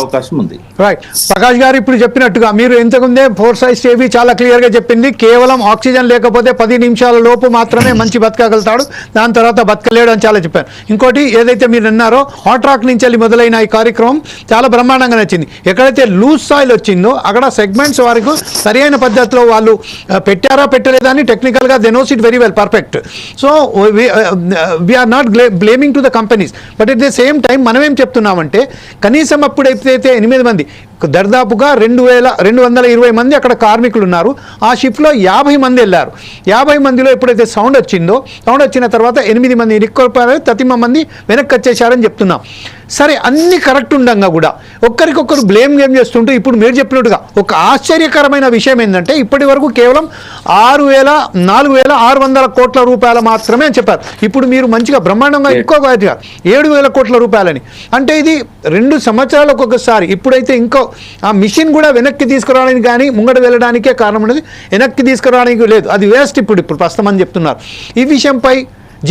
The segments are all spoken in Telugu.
అవకాశం ఉంది రైట్ ప్రకాష్ గారు ఇప్పుడు చెప్పినట్టుగా మీరు ఇంతకుముందే ఫోర్ సైజ్ టీవీ చాలా క్లియర్గా చెప్పింది. కేవలం ఆక్సిజన్ లేకపోతే పది నిమిషాల లోపు మాత్రమే మంచి బతకగలుగుతాడు. దాని తర్వాత బతకలేడు అని చాలా చెప్పారు. ఇంకోటి ఏదైతే మీరు అన్నారో హాట్ రాక్ నుంచి వెళ్ళి మొదలైన ఈ కార్యక్రమం చాలా బ్రహ్మాండంగా నచ్చింది. ఎక్కడైతే లూజ్ సాయిల్ వచ్చిందో అక్కడ సెగ్మెంట్స్ వరకు సరైన పద్ధతిలో వాళ్ళు పెట్టారా పెట్టలేదా అని టెక్నికల్గా they knows it very well perfect so we are not blaming to the companies but at the same time మనం ఏం చెప్తున్నామంటే కనీసం అప్పుడే ఎప్పుడైతే ఎనిమిది మంది. దర్దాపుగా రెండు వేల రెండు వందల ఇరవై మంది అక్కడ కార్మికులు ఉన్నారు ఆ షిఫ్ట్లో యాభై మంది వెళ్ళారు. యాభై మందిలో ఎప్పుడైతే సౌండ్ వచ్చిందో సౌండ్ వచ్చిన తర్వాత ఎనిమిది మంది ఇరుక్కోపారు తతిమ మంది వెనక్కి వచ్చేసారని చెప్తున్నాం. సరే అన్ని కరెక్ట్ ఉండంగా కూడా. ఒక్కరికొకరు బ్లేమ్ గేమ్ చేస్తుంటూ ఇప్పుడు మీరు చెప్పినట్టుగా ఒక ఆశ్చర్యకరమైన విషయం ఏంటంటే ఇప్పటి వరకు కేవలం ఆరు వేల నాలుగు వేల ఆరు వందల కోట్ల రూపాయలు మాత్రమే అని చెప్పారు. ఇప్పుడు మీరు మంచిగా బ్రహ్మాండంగా ఎక్కువ కాదుగా ఏడు వేల కోట్ల రూపాయలని. అంటే ఇది రెండు సంవత్సరాలకు ఒకసారి. ఇప్పుడైతే ఇంకో ఆ మిషన్ కూడా వెనక్కి తీసుకురావడానికి కానీ ముంగట వెళ్ళడానికే కారణం ఉన్నది. వెనక్కి తీసుకురావడానికి లేదు. అది వేస్ట్ ఇప్పుడు ఇప్పుడు ప్రస్తుతం అని చెప్తున్నారు. ఈ విషయంపై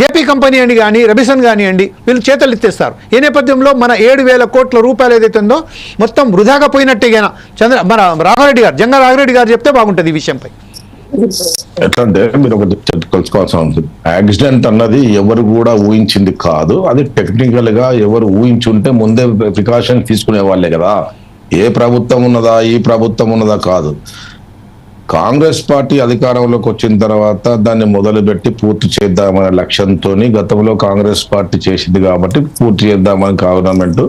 జేపీ కంపెనీ అని కానీ రబిసన్ కానివ్వండి వీళ్ళు చేతలు ఎత్తేస్తారు. ఈ నేపథ్యంలో మన ఏడు వేల కోట్ల రూపాయలు ఏదైతే ఉందో మొత్తం వృధాగా పోయినట్టేగా చంద్ర మన రాఘారెడ్డి గారు జంగా రాఘారెడ్డి గారు చెప్తే బాగుంటుంది ఈ విషయంపై. ఎట్లంటే మీరు ఒకటి తెలుసుకోవాల్సిన ఉంది యాక్సిడెంట్ అన్నది ఎవరు కూడా ఊహించింది కాదు. అది టెక్నికల్గా ఎవరు ఊహించుంటే ముందే ప్రికాషన్ తీసుకునే వాళ్ళే కదా. ఏ ప్రభుత్వం ఉన్నదా ఈ ప్రభుత్వం ఉన్నదా కాదు. కాంగ్రెస్ పార్టీ అధికారంలోకి వచ్చిన తర్వాత దాన్ని మొదలుపెట్టి పూర్తి చేద్దామనే లక్ష్యంతో గతంలో కాంగ్రెస్ పార్టీ చేసింది కాబట్టి పూర్తి చేద్దామని గవర్నమెంట్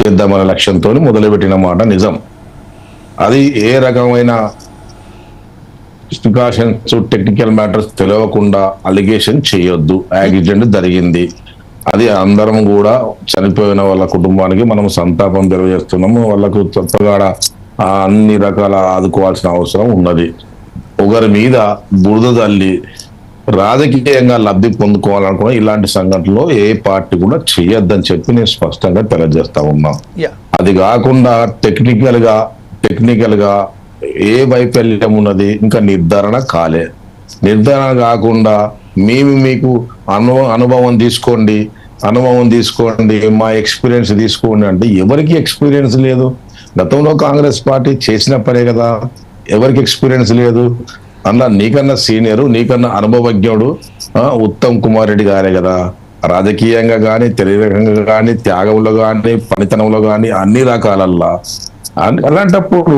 చేద్దామనే లక్ష్యంతో మొదలుపెట్టిన మాట నిజం. అది ఏ రకమైన ప్రికాషన్స్ టెక్నికల్ మ్యాటర్స్ తెలియకుండా అలిగేషన్ చేయొద్దు. యాక్సిడెంట్ జరిగింది. అది అందరం కూడా చనిపోయిన వాళ్ళ కుటుంబానికి మనం సంతాపం తెలియజేస్తున్నాము. వాళ్ళకు తొత్తగాడ అన్ని రకాల ఆదుకోవాల్సిన అవసరం ఉన్నది. ఒకరి మీద బురద తల్లి రాజకీయంగా లబ్ధి పొందుకోవాలనుకున్న ఇలాంటి సంఘటనలో ఏ పార్టీ కూడా చేయొద్దని చెప్పి నేను స్పష్టంగా తెలియజేస్తా ఉన్నాను యా. అది కాకుండా టెక్నికల్గా టెక్నికల్గా ఏ వైఫల్యం ఉన్నది ఇంకా నిర్ధారణ కాలే. నిర్ధారణ కాకుండా మేము మీకు అనుభవ అనుభవం తీసుకోండి అనుభవం తీసుకోండి మా ఎక్స్పీరియన్స్ తీసుకోండి అంటే ఎవరికి ఎక్స్పీరియన్స్ లేదు? గతంలో కాంగ్రెస్ పార్టీ చేసిన పనే కదా ఎవరికి ఎక్స్పీరియన్స్ లేదు. అందులో నీకన్నా సీనియర్ నీకన్నా అనుభవజ్ఞుడు ఉత్తమ్ కుమార్ రెడ్డి గారే కదా. రాజకీయంగా కానీ తెలియకంగా కానీ త్యాగంలో కానీ పనితనంలో కానీ అన్ని రకాలల్లా. అలాంటప్పుడు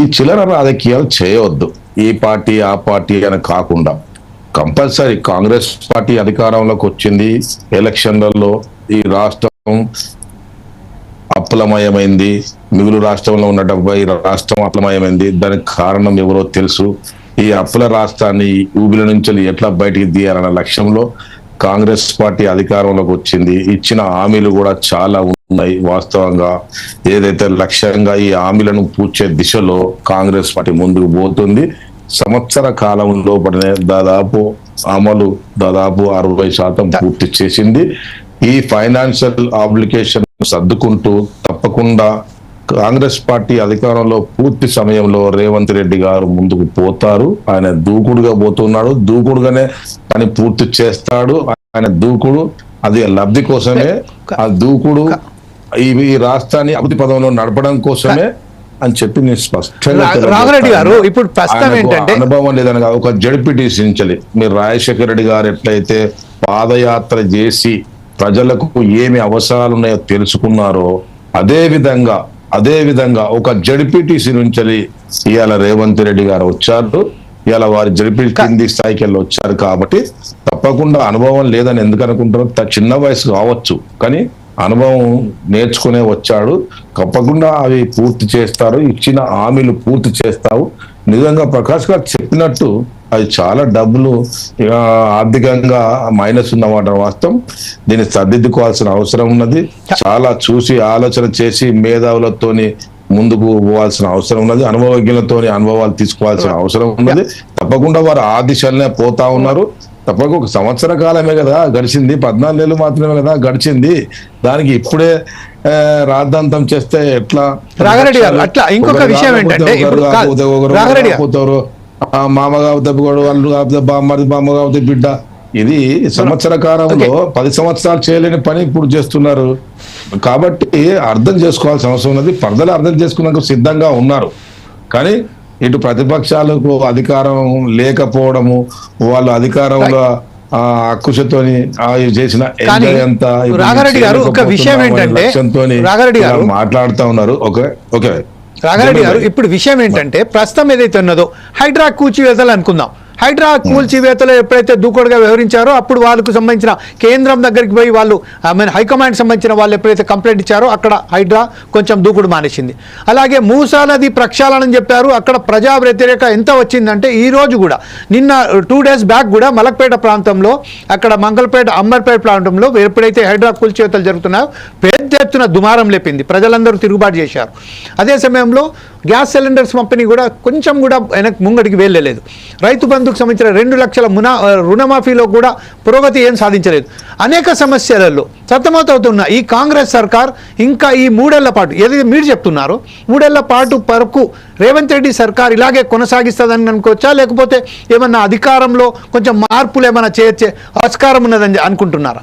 ఈ చిల్లర రాజకీయాలు చేయవద్దు. ఈ పార్టీ ఆ పార్టీ అని కాకుండా. కంపల్సరీ కాంగ్రెస్ పార్టీ అధికారంలోకి వచ్చింది ఎలక్షన్లలో ఈ రాష్ట్రం అప్పులమయమైంది మిగులు రాష్ట్రంలో ఉన్నటువంటి ఈ రాష్ట్రం అప్లమయమైంది. దానికి కారణం ఎవరో తెలుసు. ఈ అప్పుల రాష్ట్రాన్ని ఊబిల నుంచి ఎట్లా బయటికి తీయాలన్న లక్ష్యంలో కాంగ్రెస్ పార్టీ అధికారంలోకి వచ్చింది. ఇచ్చిన హామీలు కూడా చాలా ఉన్నాయి వాస్తవంగా. ఏదైతే లక్ష్యంగా ఈ హామీలను పూడ్చే దిశలో కాంగ్రెస్ పార్టీ ముందుకు పోతుంది. సంవత్సర కాలంలో పడిన దాదాపు అమలు దాదాపు అరవై శాతం పూర్తి చేసింది. ఈ ఫైనాన్షియల్ ఆబ్లికేషన్ సర్దుకుంటూ తప్పకుండా కాంగ్రెస్ పార్టీ అధికారంలో పూర్తి సమయంలో రేవంత్ రెడ్డి గారు ముందుకు పోతారు. ఆయన దూకుడుగా పోతున్నాడు. దూకుడుగానే పని పూర్తి చేస్తాడు. ఆయన దూకుడు అది లబ్ధి కోసమే. ఆ దూకుడు ఈ రాష్ట్రాన్ని అభివృద్ధి పదంలో నడపడం కోసమే అని చెప్పి నేను స్పష్టంగా రాఘరెడ్డి గారు. ఇప్పుడు ప్రస్తుతం ఏంటంటే- అనుభవం లేదని కాదు ఒక జడ్పీటీసీ నుంచి మీరు రాజశేఖర రెడ్డి గారు ఎట్లయితే పాదయాత్ర చేసి ప్రజలకు ఏమి అవసరాలు ఉన్నాయో తెలుసుకున్నారో అదే విధంగా అదే విధంగా ఒక జడ్పీటీసీ నుంచి ఇవాళ రేవంత్ రెడ్డి గారు వచ్చారు. ఇవాళ వారి జడ్పీ కింది స్థాయికి వెళ్ళి వచ్చారు కాబట్టి తప్పకుండా అనుభవం లేదని ఎందుకు అనుకుంటారు చిన్న వయసు కావచ్చు. కానీ అనుభవం నేర్చుకునే వచ్చాడు. తప్పకుండా అవి పూర్తి చేస్తారు. ఇచ్చిన హామీలు పూర్తి చేస్తావు. నిజంగా ప్రకాష్ గారు చెప్పినట్టు అది చాలా డబ్బులు ఆర్థికంగా మైనస్ ఉన్నమాట వాస్తవం. దీన్ని సర్దిద్దుకోవాల్సిన అవసరం ఉన్నది. చాలా చూసి ఆలోచన చేసి మేధావులతోని ముందుకు పోవాల్సిన అవసరం ఉన్నది. అనుభవజ్ఞులతోని అనుభవాలు తీసుకోవాల్సిన అవసరం ఉన్నది. తప్పకుండా వారు ఆ దిశలనే పోతా ఉన్నారు. తప్పక ఒక సంవత్సర కాలమే కదా గడిచింది. పద్నాలుగు నెలలు మాత్రమే కదా గడిచింది. దానికి ఇప్పుడే రాద్ధాంతం చేస్తే ఎట్లా? రాఘారెడ్డి గారు, అట్లా ఇంకొక విషయం ఏంటంటే రాఘారెడ్డి మామ ఒకడు, వాళ్ళు కాకపోతే బామ్మది బామ్మ కాకపోతే బిడ్డ. ఇది సంవత్సర కాలంలో పది సంవత్సరాలు చేయలేని పని ఇప్పుడు చేస్తున్నారు. కాబట్టి అర్థం చేసుకోవాల్సిన అవసరం ఉన్నది. ప్రజలు అర్థం చేసుకున్నందుకు సిద్ధంగా ఉన్నారు. కానీ ఇటు ప్రతిపక్షాలకు అధికారం లేకపోవడము వాళ్ళు అధికారంలో ఆ అక్కుశతోని చేసిన రాఘారెడ్డి గారు ఒక విషయం ఏంటంటే, రాఘారెడ్డి గారు- మాట్లాడుతా ఉన్నారు. Okay okay. రాఘారెడ్డి గారు. ఇప్పుడు విషయం ఏంటంటే ప్రస్తుతం ఏదైతే ఉన్నదో హైడ్రా కూల్చివేతలు అనుకుందాం హైడ్రా కూల్చివేతలో ఎప్పుడైతే దూకుడుగా వ్యవహరించారో అప్పుడు వాళ్ళకు సంబంధించిన కేంద్రం దగ్గరికి పోయి వాళ్ళు ఐ మీన్ హైకమాండ్ సంబంధించిన వాళ్ళు ఎప్పుడైతే కంప్లైంట్ ఇచ్చారో అక్కడ హైడ్రా కొంచెం దూకుడు మానేసింది. అలాగే మూసా నది ప్రక్షాళన చెప్పారు. అక్కడ ప్రజా వ్యతిరేక ఎంత వచ్చిందంటే ఈ రోజు కూడా నిన్న టూ డేస్ బ్యాక్ కూడా మలక్పేట ప్రాంతంలో అక్కడ మంగళపేట అంబర్పేట ప్రాంతంలో ఎప్పుడైతే హైడ్రా కూల్చివేతలు జరుగుతున్నాయో పెద్ద ఎత్తున దుమారం లేపింది. ప్రజలందరూ తిరుగుబాటు చేశారు. అదే సమయంలో గ్యాస్ సిలిండర్స్ పంపిణీ కూడా కొంచెం కూడా వెనక్ ముంగడికి వెళ్ళలేదు. రైతు రైతుకు సంబంధించిన రెండు లక్షల మునా రుణమాఫీలో కూడా పురోగతి ఏం సాధించలేదు. అనేక సమస్యలలో సతమతవుతున్న ఈ కాంగ్రెస్ సర్కార్ ఇంకా ఈ మూడేళ్ళ పాటు ఏదైతే మీరు చెప్తున్నారో మూడేళ్ళ పాటు వరకు రేవంత్ రెడ్డి సర్కార్ ఇలాగే కొనసాగిస్తుందని అనుకోవచ్చా? లేకపోతే ఏమన్నా అధికారంలో కొంచెం మార్పులు ఏమైనా చేయొచ్చే ఆస్కారం ఉన్నదని అనుకుంటున్నారా?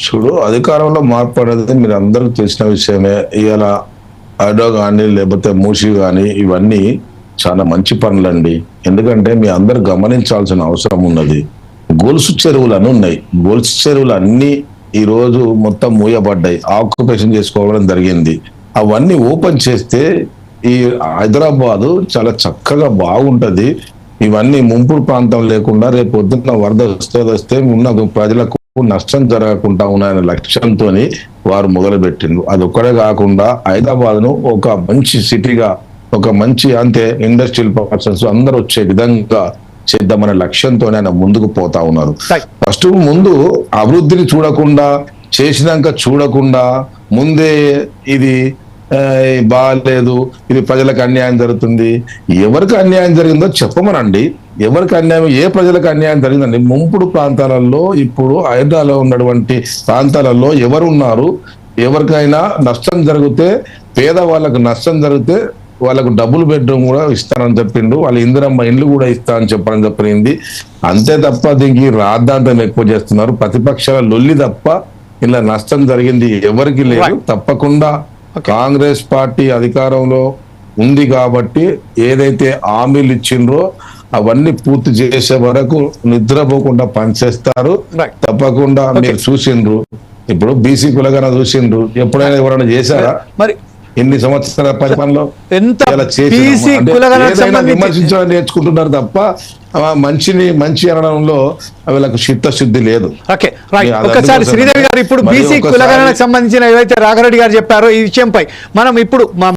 చూడు అధికారంలో మార్పు అనేది మీరు అందరూ తెలిసిన విషయమే. ఇవాళ అడో కానీ లేకపోతే మూసి కానీ ఇవన్నీ చాలా మంచి పనులండి. ఎందుకంటే మీ అందరు గమనించాల్సిన అవసరం ఉన్నది. గొలుసు చెరువులు అని ఉన్నాయి. గొలుసు చెరువులు అన్ని ఈ రోజు మొత్తం మూయబడ్డాయి. ఆక్యుపేషన్ చేసుకోవడం జరిగింది. అవన్నీ ఓపెన్ చేస్తే ఈ హైదరాబాదు చాలా చక్కగా బాగుంటది. ఇవన్నీ ముంపుడు ప్రాంతం లేకుండా రేపు పొద్దున్న వరద వస్తే వస్తే ఉన్న ప్రజలకు నష్టం జరగకుండా ఉన్నాయనే లక్ష్యంతో వారు మొదలుపెట్టిండ్రు. అది ఒక్కడే కాకుండా హైదరాబాద్ను ఒక మంచి సిటీగా ఒక మంచి అంతే ఇండస్ట్రియల్ పర్సన్స్ అందరూ వచ్చే విధంగా చేద్దామనే లక్ష్యంతో ఆయన ముందుకు పోతా ఉన్నారు. ఫస్ట్ ముందు అభివృద్ధిని చూడకుండా చేసినాక చూడకుండా ముందే ఇది బాగాలేదు ఇది ప్రజలకు అన్యాయం జరుగుతుంది. ఎవరికి అన్యాయం జరిగిందో చెప్పమనండి. ఎవరికి అన్యాయం ఏ ప్రజలకు అన్యాయం జరిగిందండి? ముంపుడు ప్రాంతాలలో ఇప్పుడు హైదరాబాద్లో ఉన్నటువంటి ప్రాంతాలలో ఎవరు ఉన్నారు ఎవరికైనా నష్టం జరిగితే పేదవాళ్ళకు నష్టం జరిగితే వాళ్ళకు డబుల్ బెడ్రూమ్ కూడా ఇస్తానని చెప్పిండు. వాళ్ళ ఇందిరమ్మ ఇండ్లు కూడా ఇస్తా అని చెప్పని చెప్పింది అంతే తప్ప దీనికి రాద్ధాంతం ఎక్కువ చేస్తున్నారు. ప్రతిపక్షాల లొల్లి తప్ప ఇలా నష్టం జరిగింది ఎవరికి లేదు. తప్పకుండా కాంగ్రెస్ పార్టీ అధికారంలో ఉంది కాబట్టి ఏదైతే హామీలు ఇచ్చిండ్రో అవన్నీ పూర్తి చేసే వరకు నిద్రపోకుండా పనిచేస్తారు. తప్పకుండా మీరు చూసిండ్రు. ఇప్పుడు బీసీ కులగన చూసిండ్రు. ఎప్పుడైనా ఎవరైనా చేశారా? మరి ఎన్ని సంవత్సరాల పరిపాలనలో ఎంత విమర్శించడం నేర్చుకుంటున్నారు తప్ప మంచిని మంచి అనడంలో వీళ్ళకు చిత్తశుద్ధి లేదు. ఓకే రైట్ ఒకసారి శ్రీదేవి గారు ఇప్పుడు బీసీ కులగణకు సంబంధించిన ఏవైతే రాఘరెడ్డి గారు చెప్పారో ఈ విషయంపై మనం ఇప్పుడు